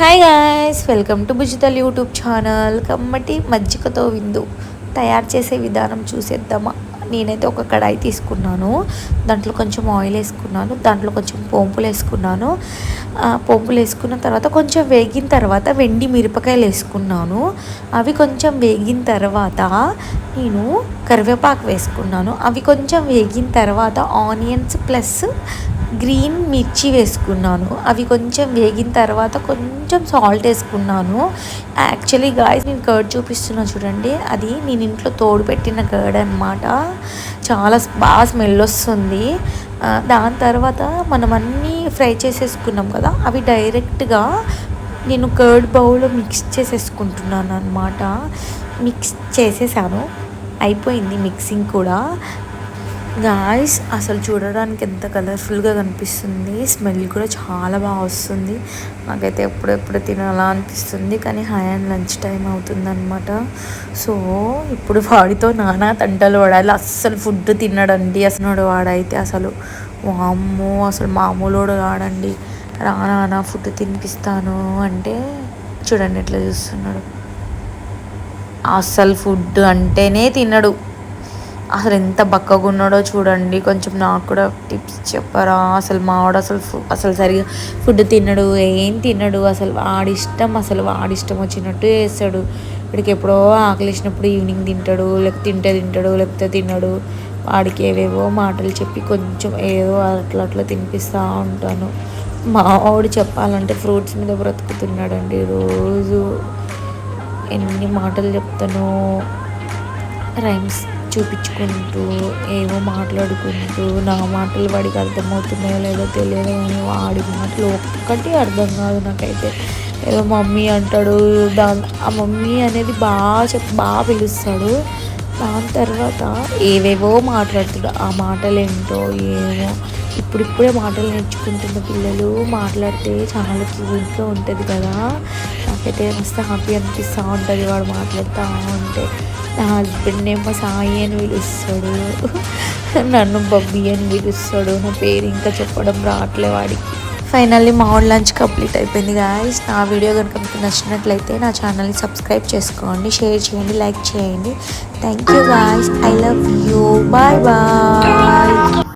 Hi guys welcome to బుజితల్ YouTube channel కమ్మటి మజ్జిగతో విందు. తయారు చేసే విధానం చూసేద్దామా? నేనైతే ఒక కడాయి తీసుకున్నాను. దాంట్లో కొంచెం ఆయిల్ వేసుకున్నాను. దాంట్లో కొంచెం పోంపులు వేసుకున్నాను. పోంపులు వేసుకున్న తర్వాత కొంచెం వేగిన తర్వాత వెండి మిరపకాయలు వేసుకున్నాను. అవి కొంచెం వేగిన తర్వాత నేను కరివేపాకు వేసుకున్నాను. అవి కొంచెం వేగిన తర్వాత ఆనియన్స్ ప్లస్ గ్రీన్ మిర్చి వేసుకున్నాను. అవి కొంచెం వేగిన తర్వాత కొంచెం సాల్ట్ వేసుకున్నాను. యాక్చువల్లీ గాయస్ నేను కర్డ్ చూపిస్తున్నా చూడండి. అది నేను ఇంట్లో తోడు పెట్టిన కర్డ్ అనమాట చాలా బాగా స్మెల్ వస్తుంది. దాని తర్వాత మనం అన్నీ ఫ్రై చేసేసుకున్నాం కదా అవి డైరెక్ట్గా నేను కర్డ్ బౌల్లో మిక్స్ చేసేసుకుంటున్నాను అనమాట మిక్స్ చేసేసాను. అయిపోయింది మిక్సింగ్ కూడా. గాయస్ అసలు చూడడానికి ఎంత కలర్ఫుల్గా కనిపిస్తుంది. స్మెల్ కూడా చాలా బాగా వస్తుంది. నాకైతే ఎప్పుడెప్పుడు తినాలా అనిపిస్తుంది కానీ హై అండ్ లంచ్ టైం అవుతుందన్నమాట. సో ఇప్పుడు వాడితో నానా తంటలు వాడాలి అస్సలు ఫుడ్ తిన్నాడండి అసలు వాడైతే అసలు. వామ్మో అసలు మామూలోడు కాడండి. రా నాన్న ఫుడ్ తినిపిస్తాను అంటే చూడండి ఎట్లా చూస్తున్నాడు. అస్సలు ఫుడ్ అంటేనే తినడు. అసలు ఎంత బక్కగా ఉన్నాడో చూడండి. కొంచెం నాకు కూడా టిప్స్ చెప్పరా? అసలు మావాడు అసలు అసలు సరిగా ఫుడ్ తినడు ఏం తినడు అసలు వాడిష్టం అసలు వాడిష్టం వచ్చినట్టు చేస్తాడు. వీడికి ఎప్పుడో ఆకలి వేసినప్పుడు ఈవినింగ్ తింటాడు లేకపోతే తింటే తింటాడు లేకపోతే తినడు. వాడికి ఏవేవో మాటలు చెప్పి కొంచెం ఏదో అట్లా అట్లా తినిపిస్తూ ఉంటాను. మావాడు చెప్పాలంటే ఫ్రూట్స్ మీద బ్రతుకుతున్నాడండి రోజు. ఎన్ని మాటలు చెప్తాను. రైమ్స్ చూపించుకుంటూ ఏవో మాట్లాడుకుంటూ నా మాటలు వాడికి అర్థమవుతున్నాయో లేదో తెలియదు కానీ వాడి మాటలు ఒక్కటి అర్థం కాదు నాకైతే. ఏదో మమ్మీ అంటాడు దాని ఆ మమ్మీ అనేది బాగా చెప్ బాగా పిలుస్తాడు. దాని తర్వాత ఏవేవో మాట్లాడుతాడు ఆ మాటలు ఏంటో ఏమో. ఇప్పుడిప్పుడే మాటలు నేర్చుకుంటున్న పిల్లలు మాట్లాడితే చాలా క్యూట్గా ఉంటుంది కదా. నాకైతే మస్తు హ్యాపీ అనిపిస్తూ. ఉంటుంది వాడు మాట్లాడుతూ ఉంటే నా హస్బెండ్ ఏమో సాయి అని పిలుస్తాడు. నన్ను బబ్బీ అని పిలుస్తాడు. నా పేరు ఇంకా చెప్పడం రావట్లే వాడికి. ఫైనల్లీ మా లంచ్ కంప్లీట్ అయిపోయింది గాయస్ నా వీడియో కనుక మీకు నచ్చినట్లయితే నా ఛానల్ని సబ్స్క్రైబ్ చేసుకోండి షేర్ చేయండి లైక్ చేయండి. Thank you guys I love you bye bye